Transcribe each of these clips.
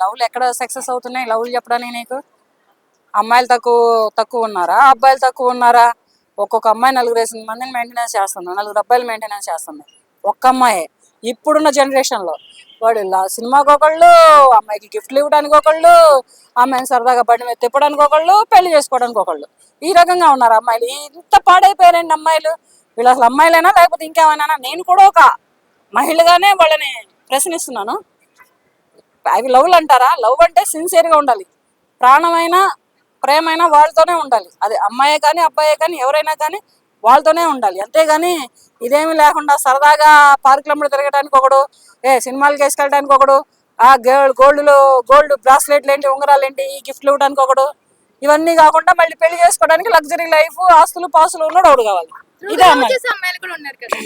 లవ్లు ఎక్కడ సక్సెస్ అవుతున్నాయి? లవ్లు చెప్పడానికి నీకు? అమ్మాయిలు తక్కువ తక్కువ ఉన్నారా? అబ్బాయిలు తక్కువ ఉన్నారా? ఒక్కొక్క అమ్మాయి నలుగురు వేసిన మందిని మెయింటెనెన్స్ చేస్తుంది. నలుగురు అబ్బాయిలు మెయింటెనెన్స్ చేస్తుంది. ఒక్క అమ్మాయి. ఇప్పుడున్న జనరేషన్లో వాడు సినిమాకి ఒకళ్ళు అమ్మాయికి గిఫ్ట్లు ఇవ్వడానికి ఒకళ్ళు అమ్మాయిని సరదాగా బండి మీద తిప్పడానికి ఒకళ్ళు పెళ్ళి చేసుకోవడానికి ఒకళ్ళు. ఈ రకంగా ఉన్నారు అమ్మాయిలు. ఇంత పాడైపోయారండి అమ్మాయిలు? వీళ్ళు అసలు అమ్మాయిలైనా? లేకపోతే ఇంకేమైనా? నేను కూడా ఒక మహిళగానే వాళ్ళని ప్రశ్నిస్తున్నాను. అవి లవ్లు అంటారా? లవ్ అంటే సిన్సియర్గా ఉండాలి. ప్రాణమైన ప్రేమైన వాళ్ళతోనే ఉండాలి. అది అమ్మాయే కానీ అబ్బాయే కానీ ఎవరైనా కానీ వాళ్ళతోనే ఉండాలి. అంతేగాని ఇదేమి లేకుండా సరదాగా పార్కులమ్మడి తిరగడానికి ఒకడు ఏ సినిమాలకి వేసుకెళ్ళడానికి ఒకడు ఆ గోల్డ్ గోల్డ్లో గోల్డ్ బ్రాస్లెట్లు ఏంటి ఉంగరాలు ఏంటి ఈ గిఫ్ట్లు ఇవ్వడానికి ఒకడు ఇవన్నీ కాకుండా మళ్ళీ పెళ్ళి చేసుకోవడానికి లగ్జరీ లైఫ్ ఆస్తులు పాస్తులు ఉన్నాడు ఒకడు కావాలి. ఇదే అమ్మాయిలు కూడా ఉన్నారు కదా.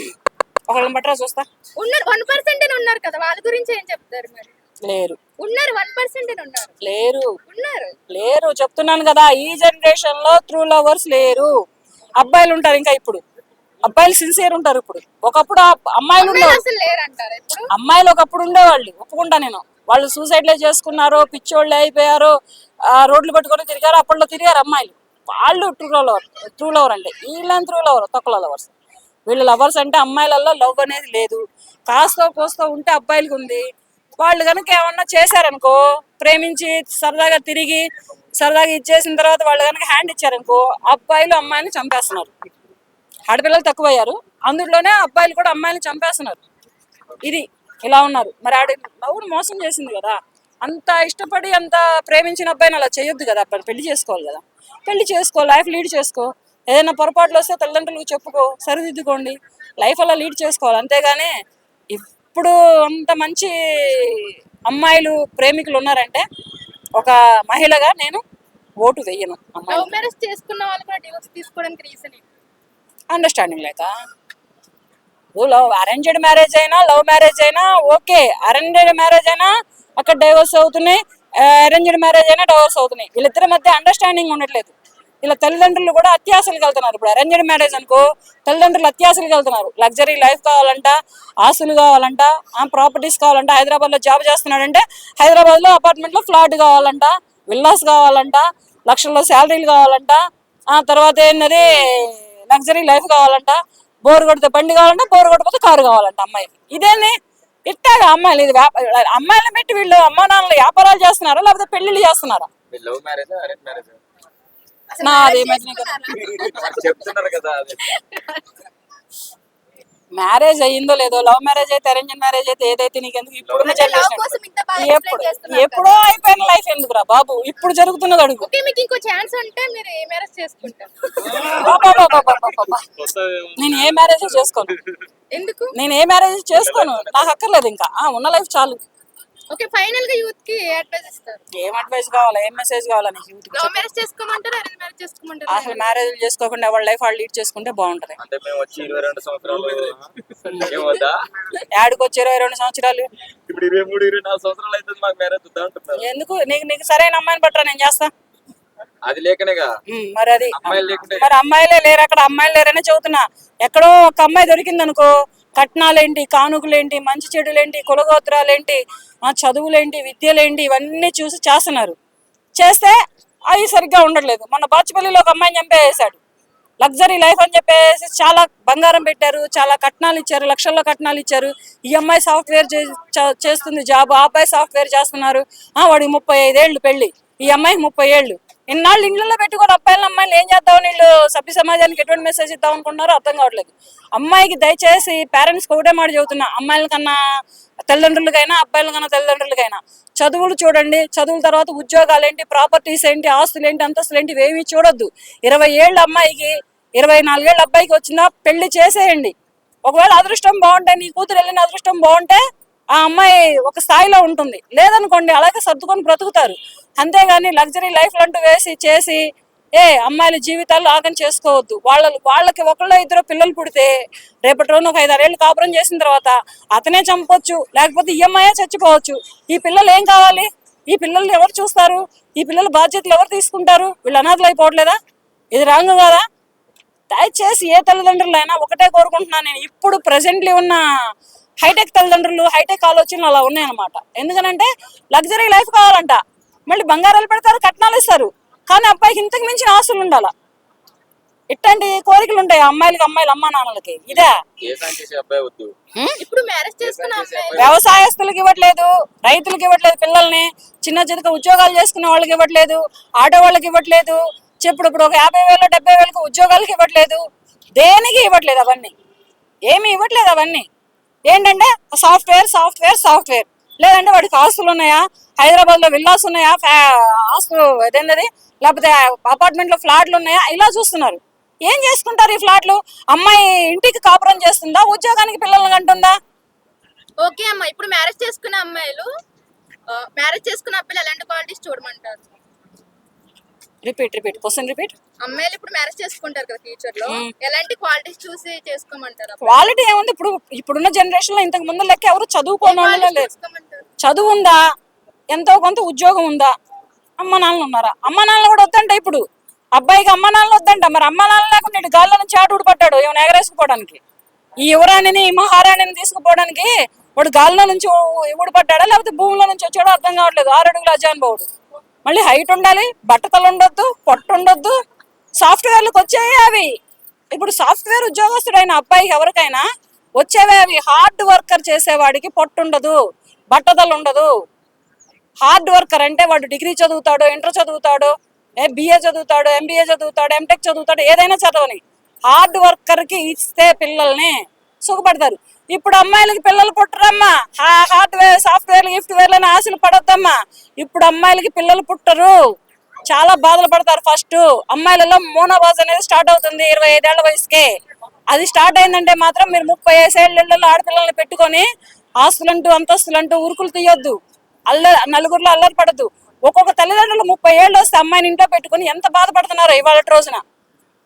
ఒకళ్ళని బట్టరా చూస్తా. ఉన్నారు వన్ పర్సెంట్ ఉన్నారు కదా. వాళ్ళ గురించి ఏం చెప్తారు మరి? లేరు. ఉన్నారు వన్ పర్సెంట్ ఉన్నారు. లేరు. ఉన్నారు. లేరు. చెప్తున్నాను కదా ఈ జనరేషన్లో త్రూ లవర్స్ లేరు. అబ్బాయిలు ఉంటారు ఇంకా ఇప్పుడు. అబ్బాయిలు సిన్సియర్ ఉంటారు ఇప్పుడు. ఒకప్పుడు అమ్మాయిలు అమ్మాయిలు ఒకప్పుడు ఉండేవాళ్ళు. ఒప్పుకుంటా నేను. వాళ్ళు సూసైడ్లే చేసుకున్నారు పిచ్చోళ్ళు అయిపోయారు ఆ రోడ్లు పట్టుకొని తిరిగారు అప్పట్లో తిరిగారు అమ్మాయిలు. వాళ్ళు ట్రూ లవర్ ట్రూ లవర్ అంటే వీళ్ళని ట్రూ లవర్ తక్కువ లవర్స్ వీళ్ళు లవర్స్ అంటే అమ్మాయిలలో లవ్ అనేది లేదు. కాస్తో కోస్తో ఉంటే అబ్బాయిలకి ఉంది. వాళ్ళు కనుక ఏమన్నా చేశారనుకో ప్రేమించి సరదాగా తిరిగి సరదాగా ఇచ్చేసిన తర్వాత వాళ్ళు కనుక హ్యాండ్ ఇచ్చారనుకో అబ్బాయిలు అమ్మాయిని చంపేస్తున్నారు. ఆడపిల్లలు తక్కువయ్యారు. అందులోనే అబ్బాయిలు కూడా అమ్మాయిని చంపేస్తున్నారు. ఇది ఇలా ఉన్నారు. మరి ఆడ లవ్ని మోసం చేసింది కదా. అంత ఇష్టపడి అంత ప్రేమించిన అబ్బాయిని అలా చేయొద్దు కదా. అబ్బాయి పెళ్ళి చేసుకోవాలి కదా. పెళ్ళి చేసుకో లైఫ్ లీడ్ చేసుకో. ఏదైనా పొరపాట్లు వస్తే తల్లిదండ్రులకు చెప్పుకో సరిదిద్దుకోండి. లైఫ్ అలా లీడ్ చేసుకోవాలి. అంతేగాని ఇప్పుడు అంత మంచి అమ్మాయిలు ప్రేమికులు ఉన్నారంటే ఒక మహిళగా నేను ఓటు వెయ్యను అమ్మాయి మ్యారేజ్ చేసుకున్న వాళ్ళు కూడా డివోర్స్ తీసుకోవడానికి రీజన్ అండర్స్టాండింగ్ లేక? లవ్ అరేంజ్డ్ మ్యారేజ్ అయినా లవ్ మ్యారేజ్ అయినా ఓకే. అరేంజ్డ్ మ్యారేజ్ అయినా అక్కడ డైవర్స్ అవుతున్నాయి. అరేంజ్డ్ మ్యారేజ్ అయినా డైవర్స్ అవుతున్నాయి. వీళ్ళిద్దరి మధ్య అండర్స్టాండింగ్ ఉండట్లేదు. ఇలా తల్లిదండ్రులు కూడా అత్యాశలకు వెళ్తున్నారు ఇప్పుడు. అరేంజ్డ్ మ్యారేజ్ అనుకో తల్లిదండ్రులు అత్యాశలకు వెళ్తున్నారు. లగ్జరీ లైఫ్ కావాలంట ఆస్తులు కావాలంట ఆ ప్రాపర్టీస్ కావాలంట హైదరాబాద్లో జాబ్ చేస్తున్నాడంటే హైదరాబాద్లో అపార్ట్మెంట్లో ఫ్లాట్ కావాలంట విల్లాస్ కావాలంట లక్షల్లో శాలరీలు కావాలంట ఆ తర్వాత ఏంటది లగ్జరీ లైఫ్ కావాలంట బోర్ కొడితే బండి కావాలంట బోర్ కొట్టకపోతే కారు కావాలంట అమ్మాయికి. ఇదేంది? ఇట్టాగా అమ్మాయిలు ఇది అమ్మాయిలను పెట్టి వీళ్ళు అమ్మా నాన్నలు వ్యాపారాలు చేస్తున్నారా లేకపోతే పెళ్ళిళ్ళు చేస్తున్నారా? చెప్తున్నారు కదా మ్యారేజ్ అయ్యిందో లేదో లవ్ మ్యారేజ్ అయితే అరేంజ్ మ్యారేజ్ అయితే ఏదైతే నీకు ఎందుకు ఇప్పుడున్న జనరేషన్ బాగా ఎప్పుడు ఎప్పుడో అయిపోయిన లైఫ్ ఎందుకురా బాబు? ఇప్పుడు జరుగుతున్నది అడుగు. ఓకే మీకు ఇంకో ఛాన్స్ ఉంటే మీరు ఏ మ్యారేజ్ చేసుకుంటారు. నేను ఏ మ్యారేజ్ చేసుకోను? ఎందుకు? నేను ఏ మ్యారేజ్ చేసుకోను? నాకు అక్కర్లేదు ఇంకా. ఆ ఉన్న లైఫ్ చాలు. ఓకే ఫైనల్గా యూత్కి ఏ అడ్వైస్ ఇస్తారు. ఏం అడ్వైస్ కావాలా? ఏం మెసేజ్ కావాలా నీకు youth కి? లవ్ మ్యారేజ్ చేసుకోమంటారు అరేంజ్ మ్యారేజ్ చేసుకోమంటారు? అసలు మ్యారేజ్ చేసుకోకుండా వాళ్ళ లైఫ్ వాళ్ళు లీడ్ చేసుకుంటే బాగుంటది. అంటే మేము వచ్చి ఇరవై రెండు సంవత్సరాలు ఏమవుతా యాడికి వచ్చి ఇరవై రెండు సంవత్సరాలు. ఇప్పుడు ఇరవై మూడు ఇరవై నాలుగు సంవత్సరాలు అయితే మాకు మ్యారేజ్ వద్దా అంటున్నారు. ఎందుకు? నీకు నీకు సరైన అమ్మాయిని పట్టరా నేను చేస్తా. అది లేకనేగా? మరి అది మరి అమ్మాయిలే లేరు అక్కడ అమ్మాయిలు లేరనే చెబుతున్నా. ఎక్కడో ఒక అమ్మాయి దొరికింది అనుకో కట్నాలేంటి కానుకలేంటి మంచి చెడులేంటి కులగోత్రాలేంటి ఆ చదువులేంటి విద్యలేంటి ఇవన్నీ చూసి చేస్తున్నారు. చేస్తే అవి సరిగ్గా ఉండట్లేదు. మన బాచుపల్లిలో ఒక అమ్మాయిని చంపేసాడు లగ్జరీ లైఫ్ అని చెప్పేసి చాలా బంగారం పెట్టారు చాలా కట్నాలు ఇచ్చారు లక్షల్లో కట్నాలు ఇచ్చారు. ఈ అమ్మాయి సాఫ్ట్వేర్ చేస్తుంది జాబ్ ఆ అబ్బాయి సాఫ్ట్వేర్ చేస్తున్నారు. వాడికి ముప్పై ఐదేళ్ళు పెళ్ళి. ఈ అమ్మాయికి ముప్పై ఏళ్ళు. ఇన్నాళ్ళు ఇండ్లలో పెట్టుకొని అబ్బాయిలు అమ్మాయిలు ఏం చేద్దామని వీళ్ళు సభ్య సమాజానికి ఎటువంటి మెసేజ్ ఇద్దాం అనుకుంటున్నారో అర్థం కావట్లేదు. అమ్మాయికి దయచేసి పేరెంట్స్కి ఒకటే మాట చెబుతున్నా అమ్మాయిల కన్నా తల్లిదండ్రులకైనా అబ్బాయిల కన్నా తల్లిదండ్రులకైనా చదువులు చూడండి చదువుల తర్వాత ఉద్యోగాలు ఏంటి ప్రాపర్టీస్ ఏంటి ఆస్తులు ఏంటి అంతస్తులు ఏంటి ఇవేమీ చూడొద్దు. ఇరవై ఏళ్ళ అమ్మాయికి ఇరవై నాలుగేళ్ళ అబ్బాయికి వచ్చినా పెళ్ళి చేసేయండి. ఒకవేళ అదృష్టం బాగుంటే నీ కూతురు వెళ్ళిన అదృష్టం బాగుంటే ఆ అమ్మాయి ఒక స్థాయిలో ఉంటుంది. లేదనుకోండి అలాగే సర్దుకొని బ్రతుకుతారు. అంతేగాని లగ్జరీ లైఫ్ అంటూ వేసి చేసి ఏ అమ్మాయిల జీవితాలు ఆగం చేసుకోవద్దు. వాళ్ళ వాళ్ళకి ఒకళ్ళో ఇద్దరు పిల్లలు పుడితే రేపటి రోజున ఒక ఐదారేళ్ళు కాపురం చేసిన తర్వాత అతనే చంపొచ్చు లేకపోతే ఈఎంఐ చచ్చిపోవచ్చు. ఈ పిల్లలు ఏం కావాలి? ఈ పిల్లల్ని ఎవరు చూస్తారు? ఈ పిల్లల బాధ్యతలు ఎవరు తీసుకుంటారు? వీళ్ళు అనాథలు అయిపోవట్లేదా? ఇది రాంగ్ కదా? దయచేసి ఏ తల్లిదండ్రులైనా ఒకటే కోరుకుంటున్నాను నేను. ఇప్పుడు ప్రజెంట్లీ ఉన్న హైటెక్ తల్లిదండ్రులు హైటెక్ ఆలోచనలు అలా ఉన్నాయన్నమాట. ఎందుకనంటే లగ్జరీ లైఫ్ కావాలంట. మళ్ళీ బంగారాలు పెడతారు కట్నాలు ఇస్తారు. కానీ అబ్బాయికి ఇంతకు మించిన ఆస్తులు ఉండాల? ఇట్లాంటి కోరికలు ఉంటాయి అమ్మాయిలకి అమ్మాయిలు అమ్మా నాన్నలకి. ఇదే? ఏ సాయం చేసే అబ్బాయి వద్దు. ఇప్పుడు మ్యారేజ్ చేసుకున్న అమ్మాయి. వ్యవసాయస్తులకు ఇవ్వట్లేదు రైతులకు ఇవ్వట్లేదు పిల్లల్ని చిన్న చిన్న ఉద్యోగాలు చేసుకునే వాళ్ళకి ఇవ్వట్లేదు ఆటో వాళ్ళకి ఇవ్వట్లేదు చెప్పుడు ఇప్పుడు ఒక యాభై వేలు డెబ్బై వేలకు ఉద్యోగాలకు ఇవ్వట్లేదు. దేనికి ఇవ్వట్లేదు అవన్నీ? ఏమి ఇవ్వట్లేదు అవన్నీ. ఏంటంటే సాఫ్ట్వేర్ సాఫ్ట్వేర్ సాఫ్ట్వేర్ లేదంటే వాడికి ఆస్తులు ఉన్నాయా? హైదరాబాద్లో విల్లాస్ ఉన్నాయా? ఫ్యా- ఆస్తులు అదేంటది లేకపోతే అపార్ట్మెంట్లో ఫ్లాట్లు ఉన్నాయా? ఇలా చూస్తున్నారు. ఏం చేసుకుంటారు ఈ ఫ్లాట్లు అమ్మాయి ఇంటికి కాపురం చేస్తుందా? ఉద్యోగానికి పిల్లల్ని కంటుందా? ఓకే అమ్మా ఇప్పుడు మ్యారేజ్ చేసుకున్న అమ్మాయిలు మ్యారేజ్ చేసుకున్న అబ్బాయిలు ఎలాంటి క్వాలిటీస్ చూడమంటారు? రిపీట్ రిపీట్ క్వశ్చన్ రిపీట్ అమ్మాయిలు ఇప్పుడు మ్యారేజ్ చేసుకుంటారు కదా ఫ్యూచర్లో. ఎలాంటి క్వాలిటీస్ చూసి చేసుకోమంటారు? క్వాలిటీ ఏముంది? ఇప్పుడు ఇప్పుడున్న జనరేషన్లో ఇంతకు ముందు లెక్క ఎవరు చదువుకోని వాళ్ళు లేదు చదువు ఉందా? ఎంతో కొంత ఉద్యోగం ఉందా? అమ్మ నాన్నలు ఉన్నారా? అమ్మ నాన్నలు కూడా వద్దంట ఇప్పుడు. అబ్బాయికి అమ్మ నాన్నలు వద్దంట. మరి అమ్మ నాన్న లేకుండా ఇటు గాల్లో నుంచి ఆటుడు పట్టాడు ఏమైనా ఎగరేసుకుపోవడానికి ఈ యువరాణిని ఈ మహారాణిని తీసుకుపోవడానికి వాడు గాల్లో నుంచి ఊడి పడ్డాడా లేకపోతే భూమిలో నుంచి వచ్చాడో అర్థం కావట్లేదు. ఆరు అడుగుల అజానుభావుడు. మళ్ళీ హైట్ ఉండాలి బట్టతలు ఉండొద్దు పొట్ట ఉండొద్దు. సాఫ్ట్వేర్లకు వచ్చాయి అవి. ఇప్పుడు సాఫ్ట్వేర్ ఉద్యోగస్తుడైన అబ్బాయికి ఎవరికైనా వచ్చేవే అవి. హార్డ్ వర్కర్ చేసేవాడికి పొట్టు ఉండదు బట్టతలు ఉండదు. హార్డ్ వర్కర్ అంటే వాడు డిగ్రీ చదువుతాడు ఇంటర్ చదువుతాడు ఏ బిఏ చదువుతాడు ఎంబీఏ చదువుతాడు ఎంటెక్ చదువుతాడు ఏదైనా చదవని. హార్డ్ వర్కర్కి ఇస్తే పిల్లల్ని సుఖపడతారు. ఇప్పుడు అమ్మాయిలకి పిల్లలు పుట్టరమ్మా. హార్డ్వేర్ సాఫ్ట్వేర్ గిఫ్ట్వేర్ అని ఆశలు పడొద్దమ్మా. ఇప్పుడు అమ్మాయిలకి పిల్లలు పుట్టరు. చాలా బాధలు పడతారు ఫస్ట్. అమ్మాయిలలో మోనోబాజ్ అనేది స్టార్ట్ అవుతుంది ఇరవై ఐదేళ్ళ వయసుకే. అది స్టార్ట్ అయిందంటే మాత్రం మీరు ముప్పై ఐదేళ్ళలో ఆడపిల్లల్ని పెట్టుకొని ఆస్తులంటూ అంతస్తులంటూ ఉరుకులు తీయొద్దు. అల్ల నలుగురిలో అల్లరి పడద్దు. ఒక్కొక్క తల్లిదండ్రులు ముప్పై ఏళ్ళు వస్తే అమ్మాయిని ఇంట్లో పెట్టుకొని ఎంత బాధపడుతున్నారో ఇవాళ రోజున.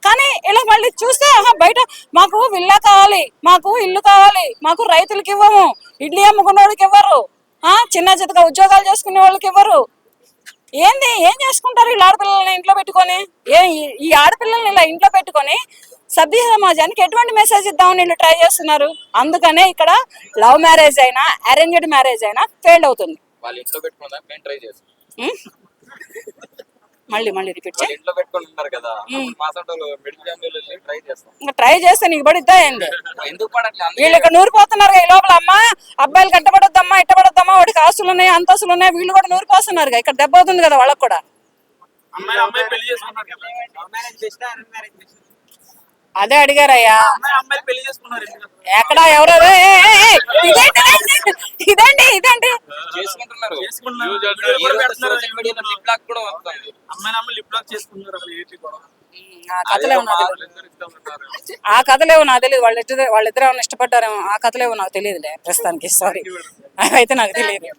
కానీ ఇలా మళ్ళీ చూస్తే బయట మాకు విల్లా కావాలి మాకు ఇల్లు కావాలి మాకు రైతులకి ఇవ్వము ఇడ్లీ అమ్ముకునే వాళ్ళకి ఇవ్వరు ఆ చిన్న చితక ఉద్యోగాలు చేసుకునే వాళ్ళకి ఇవ్వరు. ఏంది ఏం చేసుకుంటారు వీళ్ళు ఆడపిల్లల్ని ఇంట్లో పెట్టుకొని? ఏ ఈ- ఆడపిల్లల్ని ఇలా ఇంట్లో పెట్టుకొని సభ్య సమాజానికి ఎటువంటి మెసేజ్ ఇద్దామని వీళ్ళు ట్రై చేస్తున్నారు? అందుకనే ఇక్కడ లవ్ మ్యారేజ్ అయినా అరేంజ్డ్ మ్యారేజ్ అయినా ఫెయిల్ అవుతుంది. వాళ్ళ ఇంట్లో పెట్టుకుందా మేము ట్రై చేస్తాం? మళ్ళీ మళ్ళీ రిపీట్ చేయి. ట్రై చేస్తాం. ఇంకా ట్రై చేస్తే నీకు పడిద్దా ఏంది వీళ్ళు ఇక్కడ నూరిపోతున్నారు ఈ లోపల అమ్మ. అబ్బాయిలు కట్టబడొద్దమ్మా ఇట్టబడొద్దమ్మా వాడికి ఆస్తులు ఉన్నాయి అంతస్తులు ఉన్నాయి వీళ్ళు కూడా నూరిపోతున్నారు ఇక్కడ దెబ్బ అవుతుంది కదా వాళ్ళకి కూడా. అదే అడిగారయ్యా. ఎక్కడ తెలియదు ఎందుకు ఇష్టపడతారు? ఆ కథలేవు నాకు తెలియదు వాళ్ళిద్దరు వాళ్ళిద్దరు ఏమైనా ఇష్టపడ్డారేమో ఆ కథలేవు నాకు తెలియదులే ప్రస్తుతానికి. సారీ అయితే నాకు తెలియదు